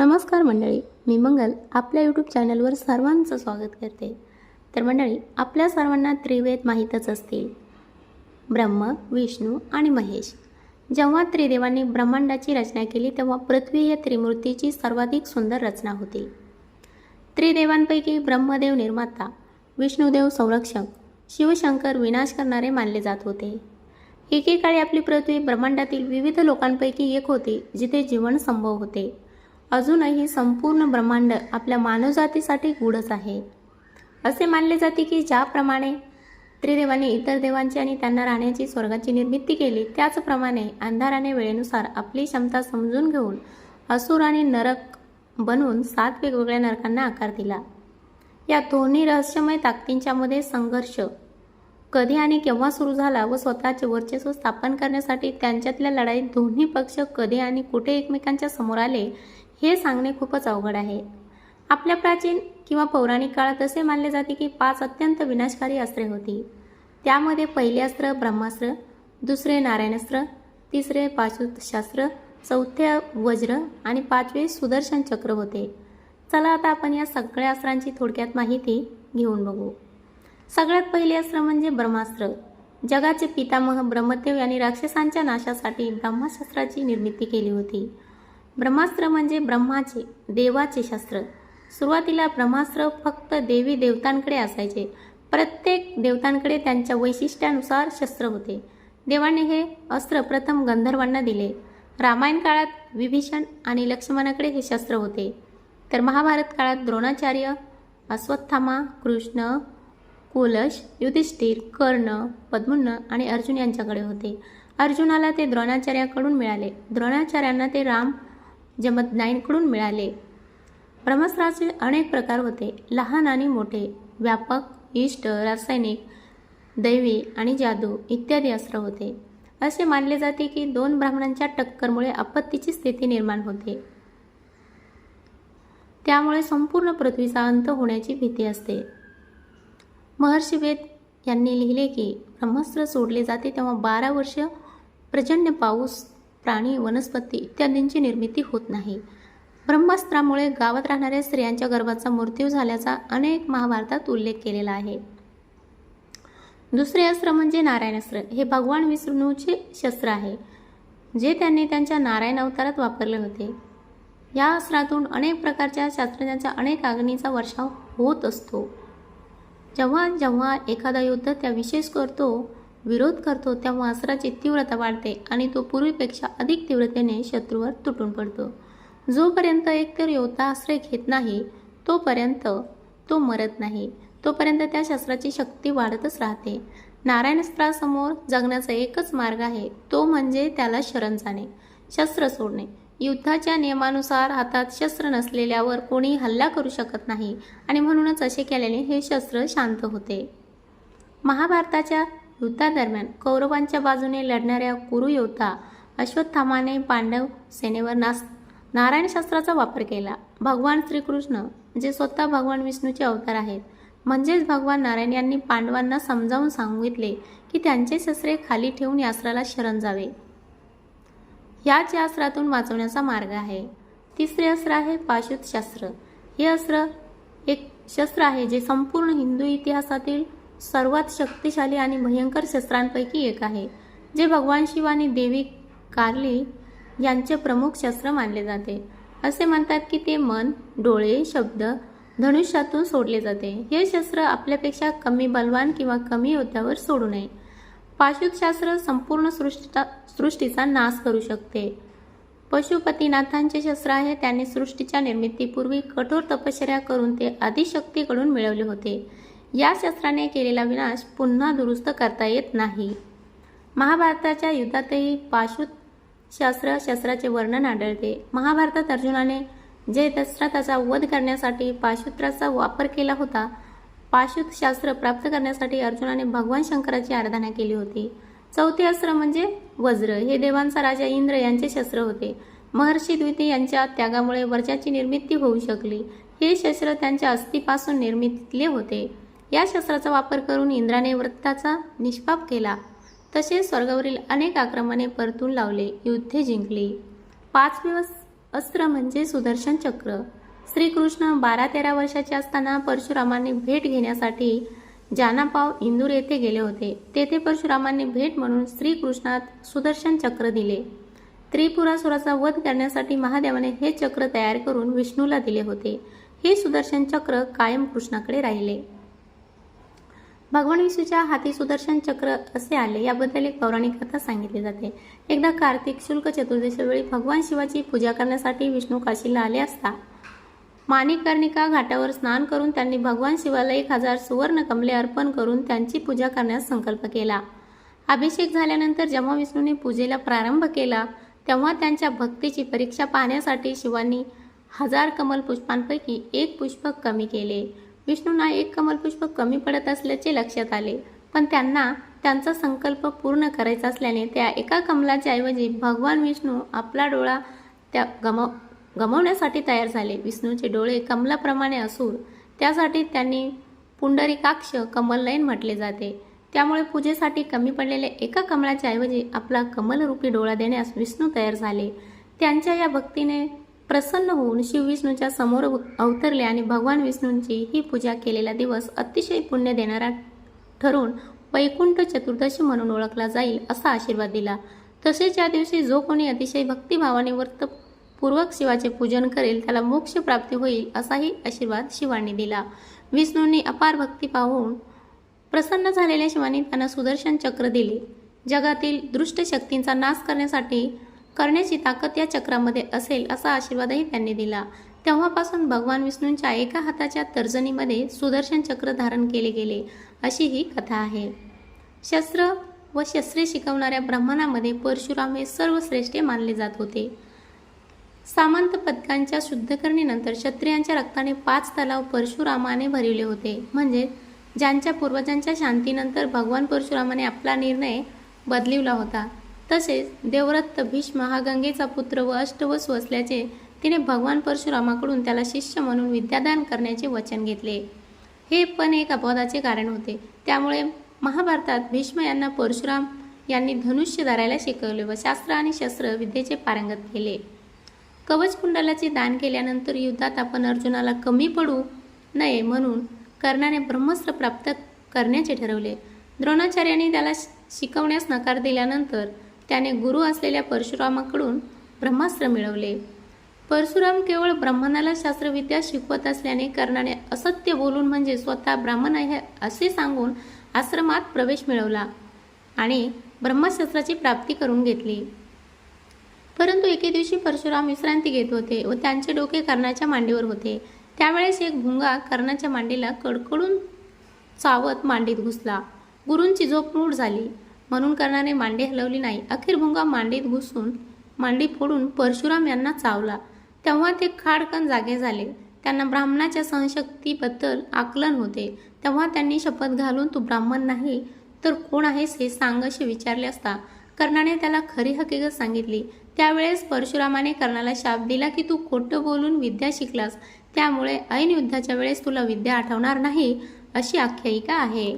नमस्कार मंडळी मी मंगल आपल्या यूट्यूब चॅनलवर सर्वांचं स्वागत करते. तर मंडळी आपल्या सर्वांना त्रिवेद माहीतच असतील. ब्रह्म विष्णू आणि महेश. जेव्हा त्रिदेवांनी ब्रह्मांडाची रचना केली तेव्हा पृथ्वी या त्रिमूर्तीची सर्वाधिक सुंदर रचना होती. त्रिदेवांपैकी ब्रह्मदेव निर्माता विष्णुदेव संरक्षक शिवशंकर विनाश करणारे मानले जात होते. एकेकाळी आपली पृथ्वी ब्रह्मांडातील विविध लोकांपैकी एक होती जिथे जीवन संभव होते. अजूनही संपूर्ण ब्रह्मांड आपल्या मानवजातीसाठी गूढच आहे. असे मानले जाते की ज्याप्रमाणे त्रिदेवाने इतर देवांची आणि त्यांना राहण्याची स्वर्गाची निर्मिती केली त्याचप्रमाणे अंधाराने वेळेनुसार आपली क्षमता समजून घेऊन असुर आणि नरक बनवून सात वेगवेगळ्या नरकांना आकार दिला. या दोन्ही रहस्यमय ताकदींच्यामध्ये संघर्ष कधी आणि केव्हा सुरू झाला व स्वतःचे वर्चस्व स्थापन करण्यासाठी त्यांच्यातल्या लढाईत दोन्ही पक्ष कधी आणि कुठे एकमेकांच्या समोर आले हे सांगणे खूपच अवघड आहे. आपल्या प्राचीन किंवा पौराणिक काळात असे मानले जाते की पाच अत्यंत विनाशकारी अस्त्रे होती. त्यामध्ये पहिले अस्त्र ब्रह्मास्त्र दुसरे नारायणास्त्र तिसरे पाशुशास्त्र चौथे वज्र आणि पाचवे सुदर्शन चक्र होते. चला आता आपण या सगळ्या अस्त्रांची थोडक्यात माहिती घेऊन बघू. सगळ्यात पहिले अस्त्र म्हणजे ब्रह्मास्त्र. जगाचे पितामह ब्रह्मदेव यांनी राक्षसांच्या नाशासाठी ब्रह्मास्त्राची निर्मिती केली होती. ब्रह्मास्त्र म्हणजे ब्रह्माचे देवाचे शस्त्र. सुरुवातीला ब्रह्मास्त्र फक्त देवी देवतांकडे असायचे. प्रत्येक देवतांकडे त्यांच्या वैशिष्ट्यानुसार शस्त्र होते. देवाने हे अस्त्र प्रथम गंधर्वांना दिले. रामायण काळात विभीषण आणि लक्ष्मणाकडे हे शस्त्र होते. तर महाभारत काळात द्रोणाचार्य अश्वत्थामा कृष्ण कुलश युधिष्ठिर कर्ण पद्मुन्न आणि अर्जुन यांच्याकडे होते. अर्जुनाला ते द्रोणाचार्याकडून मिळाले. द्रोणाचार्यांना ते राम जमदनाईंकडून मिळाले. ब्रह्मास्त्राचे अनेक प्रकार होते. लहान आणि मोठे व्यापक इष्ट रासायनिक दैवी आणि जादू इत्यादी अस्त्र होते. असे मानले जाते की दोन ब्राह्मणांच्या टक्करमुळे आपत्तीची स्थिती निर्माण होते. त्यामुळे संपूर्ण पृथ्वीचा अंत होण्याची भीती असते. महर्षी वेद यांनी लिहिले की ब्रह्मास्त्र सोडले जाते तेव्हा बारा वर्ष प्रचंड पाऊस प्राणी वनस्पती इत्यादींची निर्मिती होत नाही. ब्रह्मास्त्रामुळे गावात राहणाऱ्या स्त्रियांच्या गर्भाचा मृत्यू झाल्याचा अनेक महाभारतात उल्लेख केलेला आहे. दुसरे अस्त्र म्हणजे नारायणास्त्र हे भगवान विष्णूचे शस्त्र आहे जे त्यांनी त्यांच्या नारायण अवतारात वापरले होते. या अस्त्रातून अनेक प्रकारच्या शास्त्रज्ञांच्या अनेक अग्नीचा वर्षाव होत असतो. जेव्हा जेव्हा एखादा युद्ध त्या विशेष करतो विरोध करतो तेव्हा अस्त्राची तीव्रता वाढते आणि तो पूर्वीपेक्षा अधिक तीव्रतेने शत्रूवर तुटून पडतो. जोपर्यंत एकतर योद्धा आश्रय घेत नाही तोपर्यंत तो मरत नाही. तोपर्यंत त्या शस्त्राची शक्ती वाढतच राहते. नारायणस्त्रासमोर जगण्याचा एकच मार्ग आहे तो म्हणजे त्याला शरण जाणे शस्त्र सोडणे. युद्धाच्या नियमानुसार हातात शस्त्र नसलेल्यावर कोणी हल्ला करू शकत नाही आणि म्हणूनच असे केल्याने हे शस्त्र शांत होते. महाभारताच्या युद्धादरम्यान कौरवांच्या बाजूने लढणाऱ्या कुरु योद्धा अश्वत्थामाने पांडव सेनेवर नास नारायण शास्त्राचा वापर केला. भगवान श्रीकृष्ण जे स्वतः भगवान विष्णूचे अवतार आहेत म्हणजेच भगवान नारायण यांनी पांडवांना समजावून सांगितले की त्यांचे शस्त्रे खाली ठेवून यास्त्राला शरण जावे. याच यास्त्रातून वाचवण्याचा मार्ग आहे. तिसरे अस्त्र आहे पाशुत शास्त्र. हे अस्त्र एक शस्त्र आहे जे संपूर्ण हिंदू इतिहासातील सर्वात शक्तिशाली आणि भयंकर शस्त्रांपैकी एक आहे जे भगवान शिव आणि देवी कार्ली यांचे प्रमुख शस्त्र मानले जाते. असे म्हणतात की ते मन डोळे शब्द धनुष्यातून सोडले जाते. हे शस्त्र आपल्यापेक्षा कमी बलवान किंवा कमी योद्ध्यावर सोडू नये. पाशुशास्त्र संपूर्ण सृष्टीचा सृष्टीचा नाश करू शकते. पशुपतीनाथांचे शस्त्र आहे त्यांनी सृष्टीच्या निर्मितीपूर्वी कठोर तपश्चर्या करून ते आदिशक्तीकडून मिळवले होते. या शस्त्राने केलेला विनाश पुन्हा दुरुस्त करता येत नाही. महाभारताच्या युद्धातही पाशुत शास्त्र शस्त्राचे वर्णन आढळते. महाभारतात अर्जुनाने जे दशरथाचा वध करण्यासाठी पाशुत्राचा वापर केला होता पाशुत शास्त्र प्राप्त करण्यासाठी अर्जुनाने भगवान शंकराची आराधना केली होती. चौथे अस्त्र म्हणजे वज्र. हे देवांचा राजा इंद्र यांचे शस्त्र होते. महर्षी द्विती यांच्या त्यागामुळे वर्जाची निर्मिती होऊ शकली. हे शस्त्र त्यांच्या अस्थिपासून निर्मितले होते. या शस्त्राचा वापर करून इंद्राने व्रताचा निष्पाप केला. तसेच स्वर्गावरील अनेक आक्रमणे परतून लावले युद्धे जिंकली. दिवस अस्त्र म्हणजे सुदर्शन चक्र. श्रीकृष्ण बारा तेरा वर्षाचे असताना परशुरामांनी भेट घेण्यासाठी जानापाव इंदूर येथे गेले होते. तेथे परशुरामांनी भेट म्हणून श्रीकृष्णात सुदर्शन चक्र दिले. त्रिपुरासुराचा वध करण्यासाठी महादेवाने हे चक्र तयार करून विष्णूला दिले होते. हे सुदर्शन चक्र कायम कृष्णाकडे राहिले. भगवान विष्णूच्या हाती सुदर्शन चक्र असे आले याबद्दल एक पौराणिक कथा सांगितली जाते. एकदा कार्तिक शुल्क चतुर्दशी वेळी भगवान शिवाची पूजा करण्यासाठी विष्णू काशीला आले असता माणिकर्णिका घाटावर स्नान करून त्यांनी भगवान शिवाला एक हजार सुवर्ण कमले अर्पण करून त्यांची पूजा करण्यास संकल्प केला. अभिषेक झाल्यानंतर जेव्हा विष्णूने पूजेला प्रारंभ केला तेव्हा त्यांच्या भक्तीची परीक्षा पाहण्यासाठी शिवांनी हजार कमल पुष्पांपैकी एक पुष्प कमी केले. विष्णूंना एक कमलपुष्प कमी पडत असल्याचे लक्षात आले. पण त्यांना त्यांचा संकल्प पूर्ण करायचा असल्याने त्या एका कमलाच्या ऐवजी भगवान विष्णू आपला डोळा त्या गमव गमवण्यासाठी तयार झाले. विष्णूचे डोळे कमलाप्रमाणे असून त्यासाठी त्यांनी पुंडरीकाक्ष कमलनयन म्हटले जाते. त्यामुळे पूजेसाठी कमी पडलेल्या एका कमळाच्या ऐवजी आपला कमलरूपी डोळा देण्यास विष्णू तयार झाले. त्यांच्या या भक्तीने प्रसन्न होऊन शिवविष्णूच्या समोर अवतरले आणि भगवान विष्णूंची ही पूजा केलेला दिवस अतिशय पुण्य देणारा ठरून वैकुंठ चतुर्दशी म्हणून ओळखला जाईल असा आशीर्वाद दिला. तसेच या दिवशी जो कोणी अतिशय भक्तिभावाने व्रतपूर्वक शिवाचे पूजन करेल त्याला मोक्ष प्राप्ती होईल असाही आशीर्वाद शिवांनी दिला. विष्णूंनी अपार भक्ती पाहून प्रसन्न झालेल्या शिवानी त्यांना सुदर्शन चक्र दिले. जगातील दृष्ट शक्तींचा नाश करण्यासाठी करण्याची ताकद या चक्रामध्ये असेल असा आशीर्वादही त्यांनी दिला. तेव्हापासून भगवान विष्णूंच्या एका हाताच्या तर्जनीमध्ये सुदर्शन चक्र धारण केले गेले अशी ही कथा आहे. शस्त्र व शस्त्रे शिकवणाऱ्या ब्राह्मणामध्ये परशुराम हे सर्वश्रेष्ठ मानले जात होते. सामंत पदकांच्या शुद्धकरणीनंतर क्षत्रियांच्या रक्ताने पाच तलाव परशुरामाने भरविले होते. म्हणजे ज्यांच्या पूर्वजांच्या शांतीनंतर भगवान परशुरामाने आपला निर्णय बदलिवला होता. तसेच देवरत्त भीष्म हा गंगेचा पुत्र व अष्टवसू असल्याचे तिने भगवान परशुरामाकडून त्याला शिष्य म्हणून विद्यादान करण्याचे वचन घेतले. हे पण एक अपवादाचे कारण होते. त्यामुळे महाभारतात भीष्म यांना परशुराम यांनी धनुष्य धरायला शिकवले व शास्त्र आणि शस्त्र विद्येचे पारंगत केले. कवच कुंडलाचे दान केल्यानंतर युद्धात आपण अर्जुनाला कमी पडू नये म्हणून कर्णाने ब्रह्मस्त्र प्राप्त करण्याचे ठरवले. द्रोणाचार्याने त्याला शिकवण्यास नकार दिल्यानंतर त्याने गुरु असलेल्या परशुरामाकडून ब्रह्मास्त्र मिळवले. परशुराम केवळ ब्राह्मणाला शास्त्रविद्या शिकवत असल्याने कर्णाने असत्य बोलून म्हणजे स्वतः ब्राह्मण आहे असे सांगून आश्रमात प्रवेश मिळवला आणि ब्रह्मशास्त्राची प्राप्ती करून घेतली. परंतु एके दिवशी परशुराम विश्रांती घेत होते व त्यांचे डोके कर्णाच्या मांडीवर होते. त्यावेळेस एक भुंगा कर्णाच्या मांडीला कडकडून चावत मांडीत घुसला. गुरूंची झोप मूड झाली. म्हणून कर्णाने मांडी हलवली नाही. अखेर भुंगा मांडीत घुसून मांडी फोडून परशुराम यांना चावला. तेव्हा ते खाडकन जागे झाले. त्यांना ब्राह्मणाच्या सहशक्तीबद्दल आकलन होते. तेव्हा त्यांनी शपथ घालून तू ब्राह्मण नाही तर कोण आहेस हे सांग असे विचारले असता कर्णाने त्याला खरी हकीकत सांगितली. त्यावेळेस परशुरामाने कर्णाला शाप दिला की तू खोटं बोलून विद्या शिकलास. त्यामुळे ऐन युद्धाच्या वेळेस तुला विद्या आठवणार नाही अशी आख्यायिका आहे.